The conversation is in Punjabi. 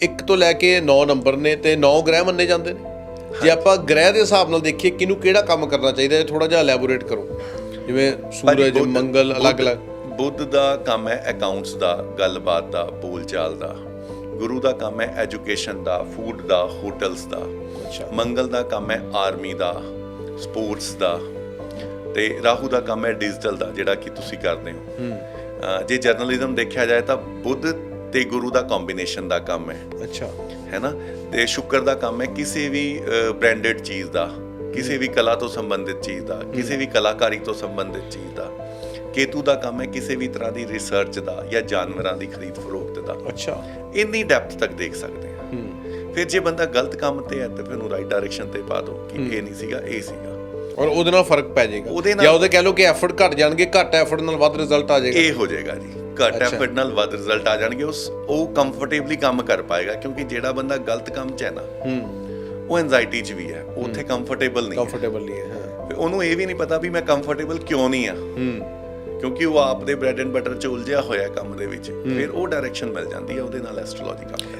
1 ਤੋਂ ਲੈ ਕੇ 9 ਨੰਬਰ ਨੇ ਤੇ 9 ਗ੍ਰਹਿ ਮੰਨੇ ਜਾਂਦੇ ਨੇ। ਜੇ ਆਪਾਂ ਗ੍ਰਹਿ ਦੇ ਹਿਸਾਬ ਨਾਲ ਦੇਖੀਏ ਕਿਹਨੂੰ ਕਿਹੜਾ ਕੰਮ ਕਰਨਾ ਚਾਹੀਦਾ ਹੈ ਥੋੜਾ ਜਿਹਾ ਐਲੈਬੋਰੇਟ ਕਰੋ। ਜਿਵੇਂ ਸੂਰਜ ਮੰਗਲ ਅਲੱਗ-ਅਲੱਗ ਬੁੱਧ ਦਾ ਕੰਮ ਹੈ ਅਕਾਊਂਟਸ ਦਾ ਗੱਲਬਾਤ ਦਾ ਬੋਲਚਾਲ ਦਾ। ਗੁਰੂ ਦਾ ਕੰਮ ਹੈ ਐਜੂਕੇਸ਼ਨ ਦਾ ਫੂਡ ਦਾ ਹੋਟਲਸ ਦਾ। ਮੰਗਲ ਦਾ ਕੰਮ ਹੈ ਆਰਮੀ ਦਾ ਸਪੋਰਟਸ ਦਾ। ਤੇ ਰਾਹੂ ਦਾ ਕੰਮ ਹੈ ਡਿਜੀਟਲ ਦਾ ਜਿਹੜਾ ਕਿ ਤੁਸੀਂ ਕਰਦੇ ਹੋ। ਜੇ ਜਰਨਲਿਜ਼ਮ ਦੇਖਿਆ ਜਾਏ ਤਾਂ ਬੁੱਧ ਤੇ ਗੁਰੂ ਦਾ ਕੰਬੀਨੇਸ਼ਨ ਦਾ ਕੰਮ ਹੈ। ਅੱਛਾ। ਹੈ ਨਾ? ਤੇ ਸ਼ੁਕਰ ਦਾ ਕੰਮ ਹੈ ਕਿਸੇ ਵੀ ਬ੍ਰਾਂਡਡ ਚੀਜ਼ ਦਾ ਕਿਸੇ ਵੀ ਕਲਾ ਤੋਂ ਸੰਬੰਧਿਤ ਚੀਜ਼ ਦਾ ਕਿਸੇ ਵੀ ਕਲਾਕਾਰੀ ਤੋਂ ਸੰਬੰਧਿਤ ਚੀਜ਼ ਦਾ। ਕੇਤੂ ਦਾ ਕੰਮ ਹੈ ਕਿਸੇ ਵੀ ਤਰ੍ਹਾਂ ਦੀ ਰਿਸਰਚ ਦਾ ਜਾਂ ਜਾਨਵਰਾਂ ਦੀ ਖਰੀਦ ਫਰੋਖਤ ਦਾ। ਅੱਛਾ। ਇੰਨੀ ਡੈਪਥ ਤੱਕ ਦੇਖ ਸਕਦੇ ਹਾਂ। ਫਿਰ ਜੇ ਬੰਦਾ ਗਲਤ ਕੰਮ ਤੇ ਹੈ ਤਾਂ ਫਿਰ ਉਹਨੂੰ ਰਾਈਟ ਡਾਇਰੈਕਸ਼ਨ ਤੇ ਪਾ ਦਿਓ ਕਿ ਇਹ ਨਹੀਂ ਸੀਗਾ ਇਹ ਸੀਗਾ। ਔਰ ਉਹਦੇ ਨਾਲ ਫ਼ਰਕ ਪੈ ਜਾਏਗਾ। ਜਾਂ ਉਹਦੇ ਕਹਿ ਲਓ ਕਿ ਐਫਰਟ ਘਟ ਜਾਣਗੇ ਘੱਟ ਐਫਰਟ ਨਾਲ ਵੱਧ ਰਿਜ਼ਲਟ ਆ ਜਾਏਗਾ। ਇਹ ਹੋ ਜਾਏਗਾ ਜੀ। ਘੱਟ। ਐਫਰਟ ਨਾਲ ਵੱਧ ਰਿਜ਼ਲਟ ਆ ਜਾਣਗੇ। ਉਸ ਉਹ ਕੰਫਰਟੇਬਲੀ ਕੰਮ ਕਰ ਪਾਏਗਾ ਕਿਉਂਕਿ ਜਿਹੜਾ ਬੰਦਾ ਗਲਤ ਕੰਮ 'ਚ ਹੈ ਨਾ ਹੂੰ। ਉਹ ਐਂਜ਼ਾਈਟੀ 'ਚ ਵੀ ਹੈ। ਉੱਥੇ ਕੰਫਰਟੇਬਲ ਨਹੀਂ ਕੰਫਰਟੇਬਲ ਨਹੀਂ ਹੈ ਉਹਨੂੰ ਇਹ ਵੀ ਨਹੀਂ ਪਤਾ ਵੀ ਮੈਂ ਕੰਫਰਟੇਬਲ ਕਿਉਂ ਨਹੀਂ ਆ। ਹੂੰ। ਕਿਉਂਕਿ ਉਹ ਆਪ ਦੇ ਬ੍ਰੈਡ ਐਂਡ ਬਟਰ ਚ ਉਲਝਿਆ ਹੋਇਆ ਕੰਮ ਦੇ ਵਿੱਚ। ਫਿਰ ਉਹ ਡਾਇਰੈਕਸ਼ਨ ਮਿਲ ਜਾਂਦੀ ਹੈ ਉਹਦੇ ਨਾਲ ਐਸਟ੍ਰੋਲੋਜੀ ਕੰਮ ਕਰਦਾ